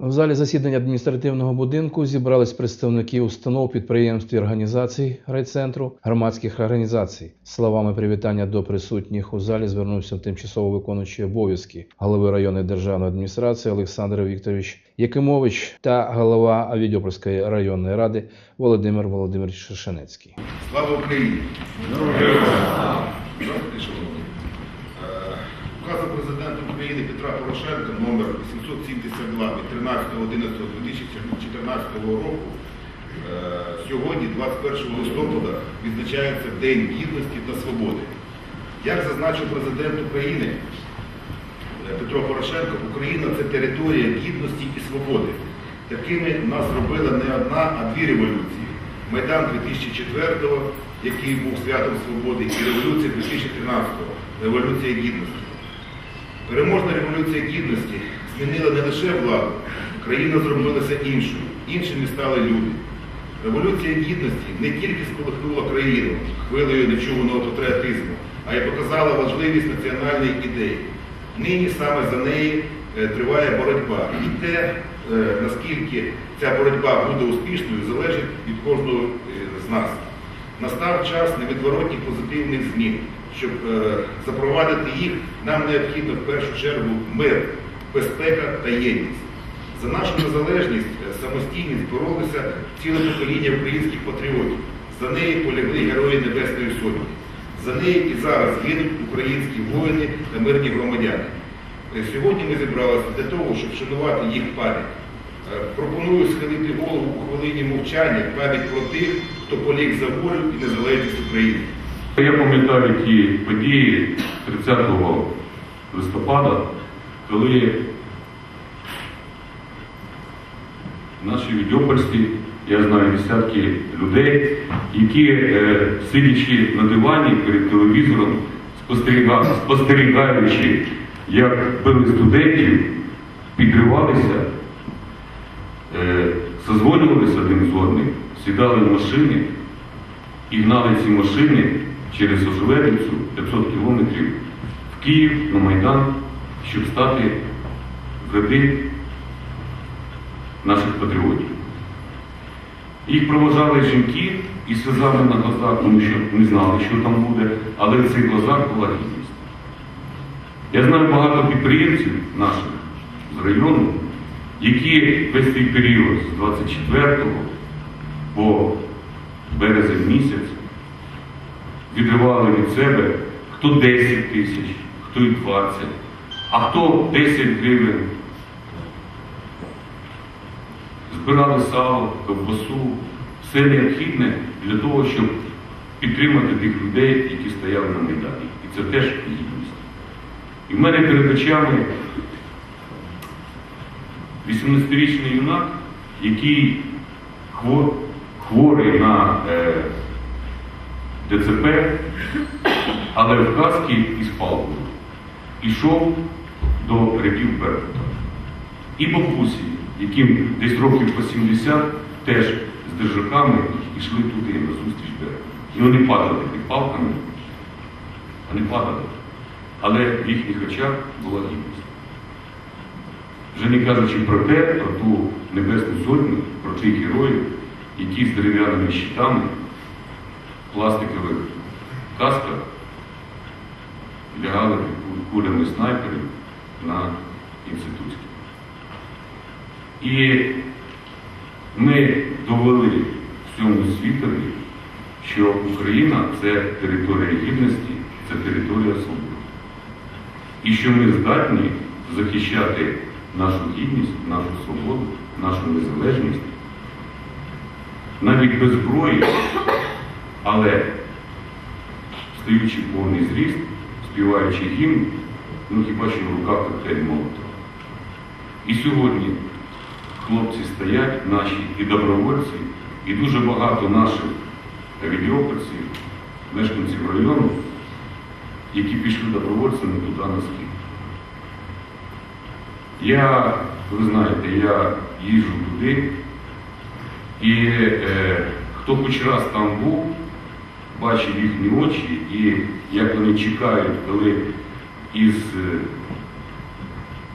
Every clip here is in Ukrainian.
В залі засідання адміністративного будинку зібрались представники установ, підприємств і організацій райцентру, громадських організацій. Словами привітання до присутніх у залі звернувся тимчасово виконуючий обов'язки голови районної державної адміністрації Олександр Вікторович Якимович та голова Авідьопольської районної ради Володимир Володимирович Шишенецький. Слава Україні! Указом президента України Петра Порошенка номер 872 від 13.11.2014 року е, сьогодні, 21 листопада, відзначається День Гідності та Свободи. Як зазначив президент України е, Петро Порошенко, Україна це територія гідності і свободи. Такими нас робила не одна, а дві революції. Майдан 2004-го, який був святом свободи, і революція 2013-го, революція гідності. Переможна революція гідності змінила не лише владу, країна зробилася іншою, іншими стали люди. Революція гідності не тільки сколихнула країну хвилею нечуваного патріотизму, а й показала важливість національної ідеї. Нині саме за неї е, триває боротьба. І те, е, наскільки ця боротьба буде успішною, залежить від кожного е, з нас. Настав час невідворотних позитивних змін. Щоб е, запровадити їх, нам необхідно в першу чергу мир, безпека та єдність. За нашу незалежність, е, самостійність боролися ціле покоління українських патріотів. За неї полягли герої Небесної Сотні. За неї і зараз гинуть українські воїни та мирні громадяни. Е, Сьогодні ми зібралися для того, щоб вшанувати їх пам'ять. Пропоную схилити голову у хвилині мовчання пам'ять про тих, хто поліг за волю і незалежність України. Я пам'ятаю ті події 30 листопада, коли наші відьопольські, я знаю десятки людей, які, е, сидячи на дивані перед телевізором, спостерігаючи, як били студентів, підривалися, е, созвонювалися один з одним, сідали в машини і гнали ці машини через Ожеледицю 500 кілометрів в Київ на Майдан, щоб стати в ряди наших патріотів. Їх проважали жінки і сльозами на глазах, тому що не знали, що там буде, але в цих глазах була гідність. Я знаю багато підприємців наших з району, які весь цей період з 24 по березень місяць відривали від себе хто 10 тисяч, хто і 20, а хто 10 гривень. Збирали сало, ковбасу, все необхідне для того, щоб підтримати тих людей, які стояли на Майдані. І це теж гідність. І в мене перед очами 18-річний юнак, який хворий на е, ДЦП, але в каскі із палкою, ішов до рядів Беркута. І бабусі, яким десь років по 70, теж з держаками йшли туди на зустріч Беркуту. І вони падали під палками, вони падали. Але в їхніх очах була гідність. Вже не кажучи про те, про ту небесну сотню, про тих героїв, які з дерев'яними щитами, пластикових касках лягали під кулями снайперів на інститутській. І ми довели всьому світові, що Україна це територія гідності, це територія свободи. І що ми здатні захищати нашу гідність, нашу свободу, нашу незалежність, навіть без зброї, але стаючи повний зріст, співаючи гімн, ну хіба що в руках коктейль Молотова. І сьогодні хлопці стоять, наші і добровольці, і дуже багато наших авідіопольців, мешканців району, які пішли добровольцями туди на схід. Я, ви знаєте, я їжджу туди, і е, хто хоч раз там був, бачив їхні очі, і як вони чекають, коли із е,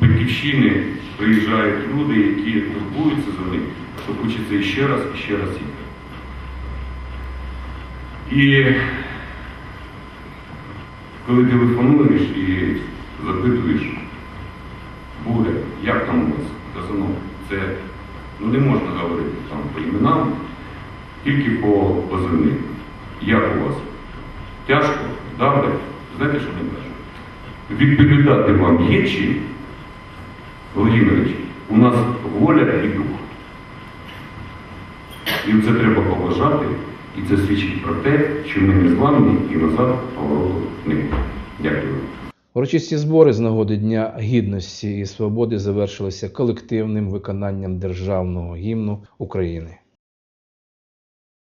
батьківщини приїжджають люди, які турбуються за них, то хочеться іще раз, і ще раз їхати. І коли телефонуєш і запитуєш, буде, як там у вас? Казано, це ну, не можна говорити там по іменам, тільки по позивним. Як у вас? Тяжко? Добре? Знаєте, що не кажу? Відповідати вам є чим, Володимирович, у нас воля і дух. І це треба поважати, і це свідчить про те, що ми не зламані і назад повороту не буде. Дякую. Урочисті збори з нагоди Дня Гідності і Свободи завершилися колективним виконанням державного гімну України.